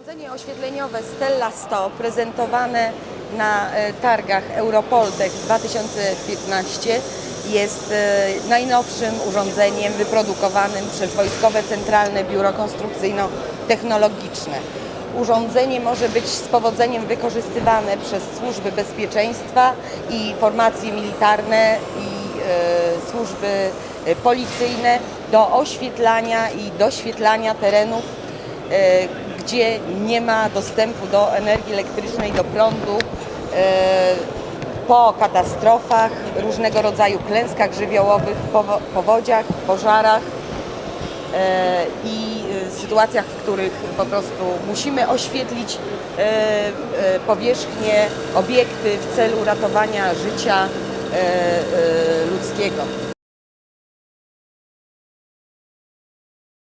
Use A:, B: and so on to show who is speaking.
A: Urządzenie oświetleniowe Stella 100 prezentowane na e, targach Europoltech 2015 jest e, najnowszym urządzeniem wyprodukowanym przez Wojskowe Centralne Biuro Konstrukcyjno-Technologiczne. Urządzenie może być z powodzeniem wykorzystywane przez służby bezpieczeństwa i formacje militarne i e, służby policyjne do oświetlania i doświetlania terenów gdzie nie ma dostępu do energii elektrycznej, do prądu, e, po katastrofach, różnego rodzaju klęskach żywiołowych, powo- powodziach, pożarach e, i e, sytuacjach, w których po prostu musimy oświetlić powierzchnie, obiekty w celu ratowania życia ludzkiego.